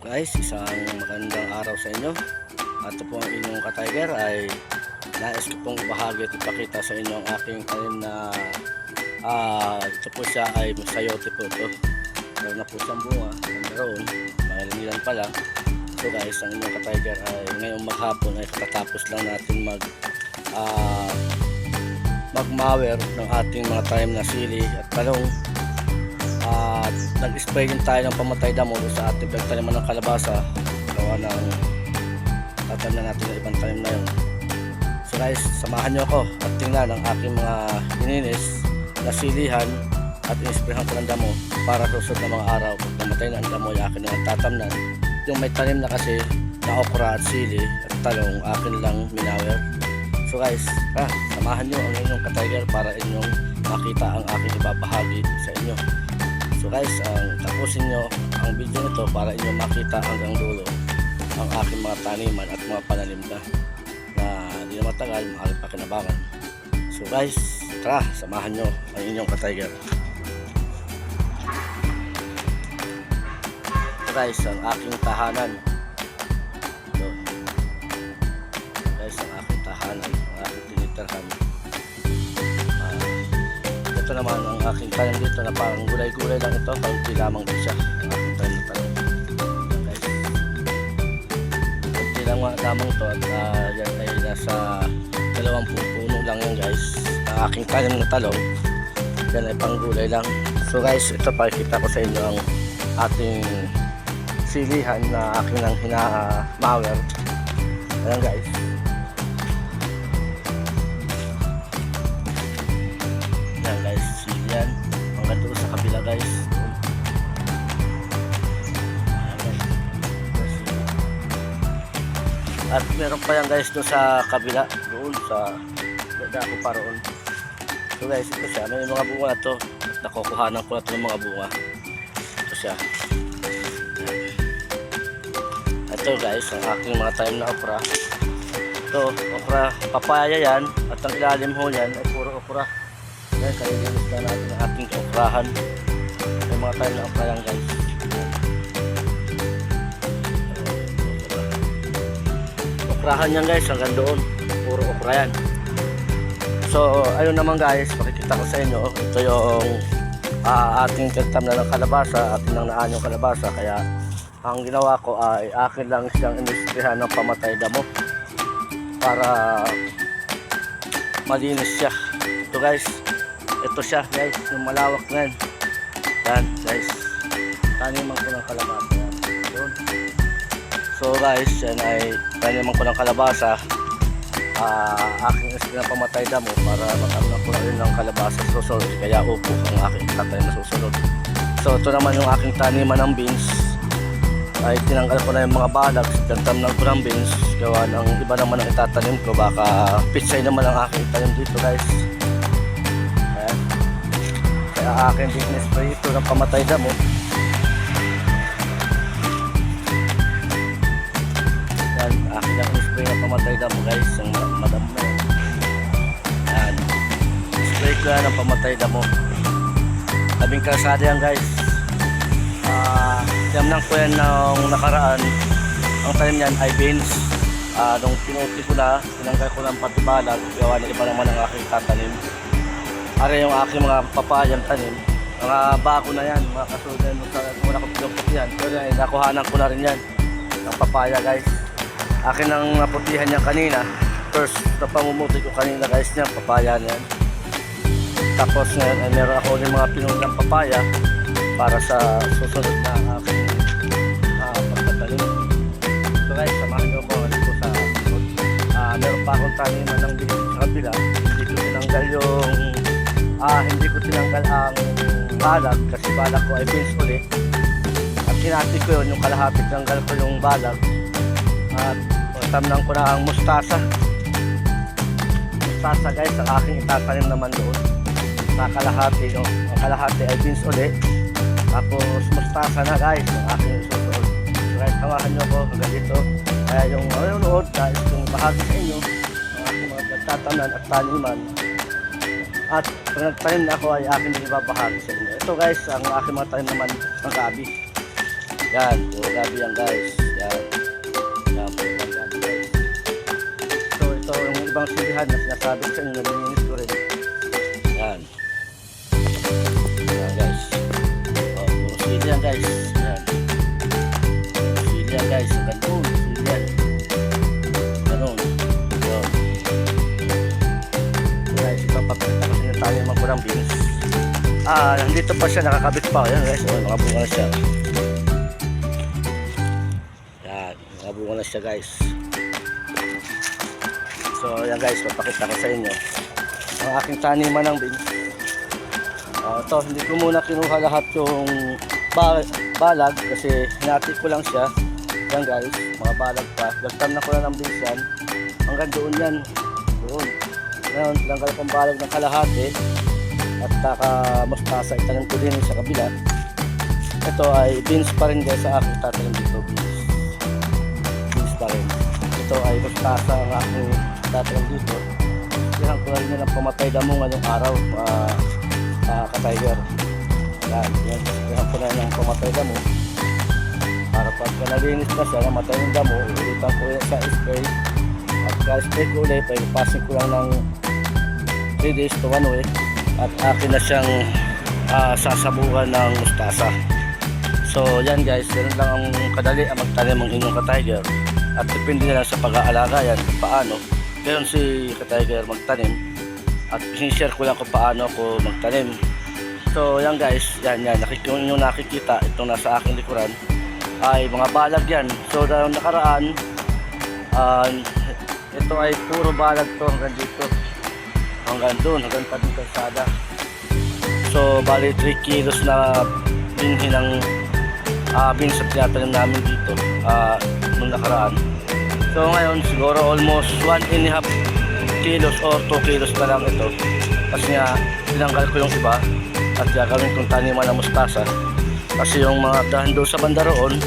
Guys, isang magandang araw sa inyo. At ito po ang inyong ka-tiger ay nais ko pong ibahagi at ipakita sa inyo ang aking tanim na ah, ito po siya ay sayote po ito. Meron na po siyang bunga. Meron, malingilan pa lang. So guys, ang inyong ka-tiger ay ngayong maghapon ay katatapos lang natin mag ah, magmawer ng ating mga tanim na sili at talong at nag-spray din tayo ng pamatay damo sa ating pagtaniman ng kalabasa. Gawa ng tatanim na natin ng ibang tanim na yun. So guys samahan nyo ako at tingnan ang aking mga ininis na silihan at inisprayhan ko ng damo para susunod na mga araw. Pag namatay na ang damo yung akin na tatamnan. Yung may tanim na kasi na okra at sili at talong akin lang minawer. So guys ah, samahan nyo ang inyong katiger para inyong makita ang aking ibabahagi sa inyo So guys, ang tapusin nyo ang video nito para inyo makita hanggang dulo ang aking mga taniman at mga pananim na na hindi na matagal, maaari pa kinabangan. So guys, tara, samahan nyo ang inyong katiger. Ito guys, ang aking tahanan. Ito. Guys, ang aking tahanan, ang aking tinitirhan. Ah, ito naman ang aking tanim dito na parang gulay-gulay lang ito kaunti lamang din siya. Ang aking tanim na tanim guys kaunti lang lamang ito at ah, yan ay nasa dalawampung puno lang yan guys. Ang aking tanim na talong yan ay pang gulay lang. So guys ito pakikita ko sa inyo ang ating silihan na aking nang hinamawer ayan guys meron pa yan guys doon sa kabila. Doon sa dako pa roon. So guys, ito siya. May mga bunga to. Nakukuhanan ko na to ng mga bunga. Ito siya. Ito guys, ang aking mga time na okra. Ito, okra, papaya yan. At ang ilalim ho yan ay puro okra. Yan, kaya na natin ang ating okrahan. May mga tayo na okra yan guys. Okrahan yan guys, hanggang doon. Puro okra yan. So, ayun naman guys, makikita ko sa inyo. Ito yung ah, ating tagtam na ng kalabasa, ating nang naan yung kalabasa. Kaya, ang ginawa ko ay akin lang siyang inistrihan ng pamatay damo para malinis siya. Ito guys, ito siya guys, yung malawak na yan. Yan guys, taniman ko ng kalabasa. Yun. So guys, yan ay taniman ko ng kalabasa. Ah, aking isip na pamatay damo para magkaroon ko rin ng kalabasa sa susunod. Kaya upo ang aking tatay na susunod. So ito naman yung aking taniman ng beans. Ay tinanggal ko na yung mga balag, tantamnan ko ng beans. Gawa ng iba naman ang itatanim ko. Baka pitsay naman ang aking tanim dito guys. Ayan. Kaya akin din spray ito ng pamatay damo. Akin lang spray ng pamatay damo guys. Ang ma- madam na yan. Yan. Spray ko yan ng pamatay damo. Labing kalsada yan guys. Ah, uh, ko yan nung nakaraan. Ang tanim niyan ay beans. Ah, nung pinuti ko na, tinanggal ko ng pati balag. Gawa na iba naman ang aking tatanim. Are yung aking mga papayang tanim. Mga bago na yan, mga kasunod na sa muna ko pinupot yan. Pero yan, nakuhanan ko na rin yan ng papaya guys. Akin ang naputihan niya kanina. First, na pamumuti ko kanina guys niya, papaya na yan. Tapos ngayon ay meron ako rin mga pinulang papaya para sa susunod na aking uh, pagtatanim. So guys, samahan niyo ako dito sa sunod. Ah, meron pa akong taniman ng bilis sa kabila. Hindi ko tinanggal yung ah, hindi ko tinanggal ang balag kasi balag ko ay beans ulit. At kinati ko yun, yung kalahati tinanggal ko yung balag. At tamnang ko na ang mustasa. Mustasa guys, ang aking itatanim naman doon. Sa kalahati, no? ang kalahati ay beans ulit. Tapos mustasa na guys, ang aking susunod. So guys, samahan nyo ako hanggang dito. Kaya yung manonood guys, yung bahagi sa inyo, ang aking mga nagtatanan at taniman. At pag nagtanim na ako ay akin din ibabahagi sa inyo. Ito guys, ang aking mga tanim naman ng gabi. Yan, yung gabi yan guys. Ibang silihan na sinasabi ko sa inyo, nalilinis ko rin. Yan. Yan guys. Oh, yung sili yan guys. Yan. Sili yan guys. Ang ganun. Sili yan. Ganun. So guys, ito papakita ko sa inyo tayo magkurang beans. Ah, nandito pa siya, nakakabit pa. Yan guys, oh, nakabunga na siya. Yan, nakabunga na siya guys. So, yan guys, papakita ko sa inyo. Ang aking taniman ng beans. Ah, ito, hindi ko muna kinuha lahat yung ba balag kasi hinati ko lang siya. Yan guys, mga balag pa. Lagtan na ko na ng beans yan. Hanggang doon yan. Doon. Ngayon, langgal kong balag ng kalahati at saka mustasa itanim ko din sa kabila ito ay beans pa rin guys sa aking tatanim dito beans beans pa rin ito ay mustasa ang aking tatanim dito yan ko na rin ng pamatay damo ngayong araw uh, uh, ka-tiger yan yan yan ko na ng pamatay damo para pag nalinis na siya namatay yung damo ulitan ko yan sa spray at ka-spray ko ulit ay passing ko lang ng 3 days to 1 week at akin na siyang ah, sasabukan ng mustasa. So yan guys, ganun lang ang kadali ang magtanim ng inyong ka-tiger. At depende na lang sa pag-aalaga yan paano. Gayon si ka-tiger magtanim. At sinishare ko lang kung paano ako magtanim. So yan guys, yan yan. Nakik kung inyong nakikita, itong nasa aking likuran, ay mga balag yan. So dahil nakaraan, ah, ito ay puro balag to hanggang dito hanggang doon, hanggang tabing kalsada. So, bali 3 kilos na binhi ng uh, beans at namin dito uh, nung nakaraan. So, ngayon siguro almost 1 and a half kilos or 2 kilos na lang ito. Kasi nga, tinanggal ko yung iba at gagawin kong taniman ng mustasa. Kasi yung mga dahan doon sa banda roon,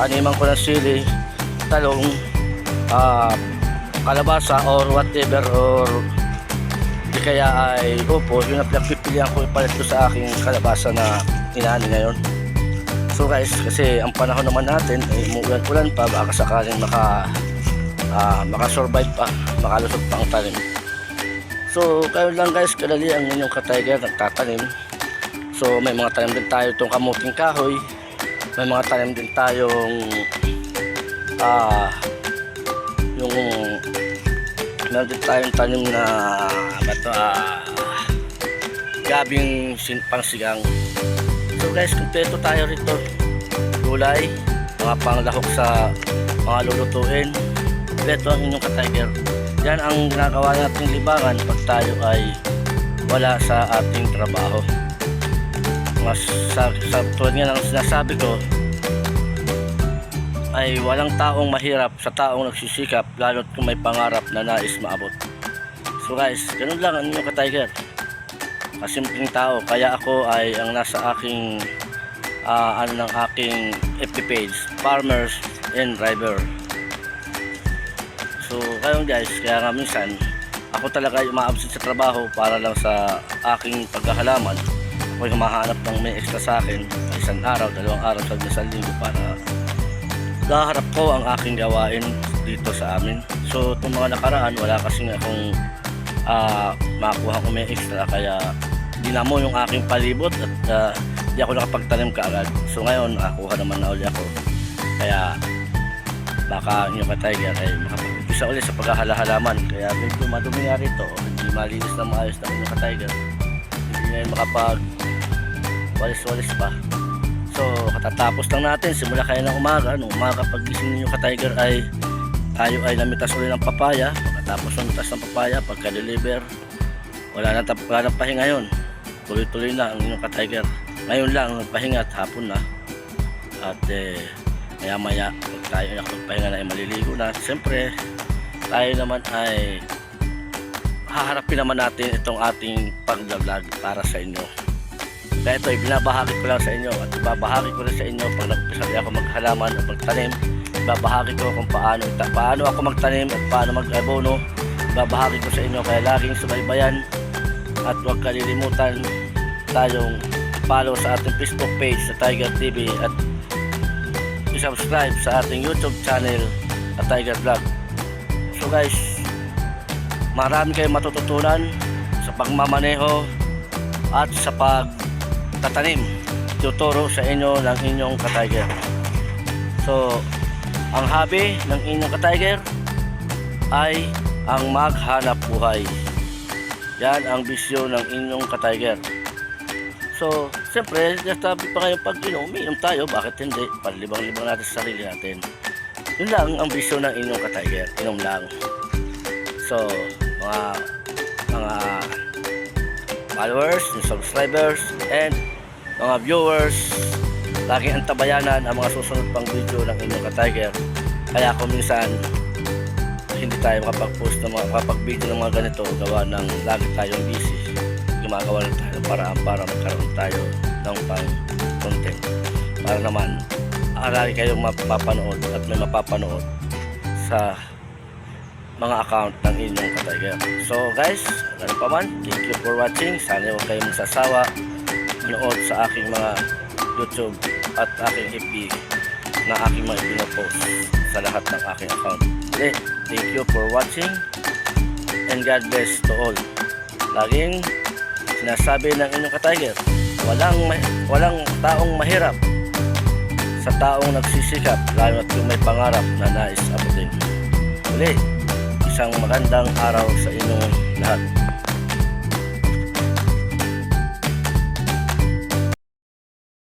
taniman ko ng sili, talong, ah, kalabasa or whatever or di kaya ay upo yun ang pinagpipilian ko ipalit ko sa aking kalabasa na inani ngayon so guys kasi ang panahon naman natin ay umuulan-ulan pa baka sakaling maka ah, makasurvive pa. Makalusot pa ang tanim. So kayo lang guys. Kadali ang inyong ka-tiger nagtatanim so may mga tanim din tayo itong kamuting kahoy. May mga tanim din tayong ah yung meron din tayong tanim na bato ah, gabing sin pangsigang. So guys kumpleto tayo rito. Gulay mga panglahok sa mga lulutuin kumpleto ang inyong ka-tiger yan ang ginagawa nating libangan pag tayo ay wala sa ating trabaho mas sa, sa tulad nga ng sinasabi ko ay walang taong mahirap sa taong nagsisikap lalo't kung may pangarap na nais maabot. So guys, ganun lang ang inyong ka-tiger. Kasimpleng tao, kaya ako ay ang nasa aking ah, ano ng aking FB page, Farmers and Driver. So kayon guys, kaya nga minsan ako talaga ay umaabsent sa trabaho para lang sa aking paghahalaman. Ako'y humahanap ng may extra sa akin isang araw, dalawang araw sa isang linggo para kaharap ko ang aking gawain dito sa amin. So, itong mga nakaraan, wala kasi nga akong uh, makuha ko may extra kaya dinamo yung aking palibot at ah, di ako nakapagtanim kaagad. So, ngayon, nakakuha naman na uli ako. Kaya, baka yung ka-tiger ay makapag-umpisa ulit sa paghahalahalaman. Kaya medyo madumi nga rito. Hindi malinis na maayos ng yung ka-tiger. Hindi ngayon makapag walis-walis pa. So, katatapos lang natin, simula kayo ng umaga. Nung umaga pagising ninyo ka-tiger ay tayo ay namitas ulit ng papaya. Pagkatapos namitas ng papaya, pagka-deliver, wala na, wala na pahinga yun. Tuloy-tuloy na ang inyong ka-tiger. Ngayon lang, pahinga at hapon na. At eh, maya maya, tayo nakapagpahinga na ay maliligo na. Siyempre, tayo naman ay haharapin naman natin itong ating pag-vlog para sa inyo. Kaya ito, ibinabahagi ko lang sa inyo at ibabahagi ko rin sa inyo pag nagpisali ako maghalaman o magtanim. Ibabahagi ko kung paano, paano ako magtanim at paano mag-abono. Ibabahagi ko sa inyo kaya laging subaybayan at huwag kalilimutan tayong follow sa ating Facebook page sa Tiger TV at i-subscribe sa ating YouTube channel at Tiger Vlog. So guys, marami kayong matututunan sa pagmamaneho at sa pagtatanim. Tuturo sa inyo ng inyong ka-Tiger. So, ang hobby ng inyong ka-Tiger ay ang maghanap buhay. Yan ang bisyo ng inyong ka-Tiger. So, siyempre, nasabi pa kayo pag inom, umiinom tayo, bakit hindi? Panlibang-libang natin sa sarili natin. Yun lang ang bisyo ng inyong ka-Tiger. Inom lang. So, mga mga followers, subscribers, and mga viewers, laging antabayanan ang mga susunod pang video ng inyong ka-Tiger. Kaya kung minsan, hindi tayo makapag-post ng mga makapag-video ng mga ganito gawa ng lagi tayong busy gumagawa lang tayo paraan para magkaroon tayo ng pang content. Para naman arali kayong mapapanood at may mapapanood sa mga account ng inyong katiger so guys ano pa man. Thank you for watching. Sana huwag kayong magsasawa. Manood sa aking mga youtube at aking FB na aking mga pinopost sa lahat ng aking account. Ulit, thank you for watching and God bless to all. Laging sinasabi ng inyong ka-tiger, walang, walang taong mahirap sa taong nagsisikap, lalo at yung may pangarap na nais abutin. Uli, isang magandang araw sa inyong lahat.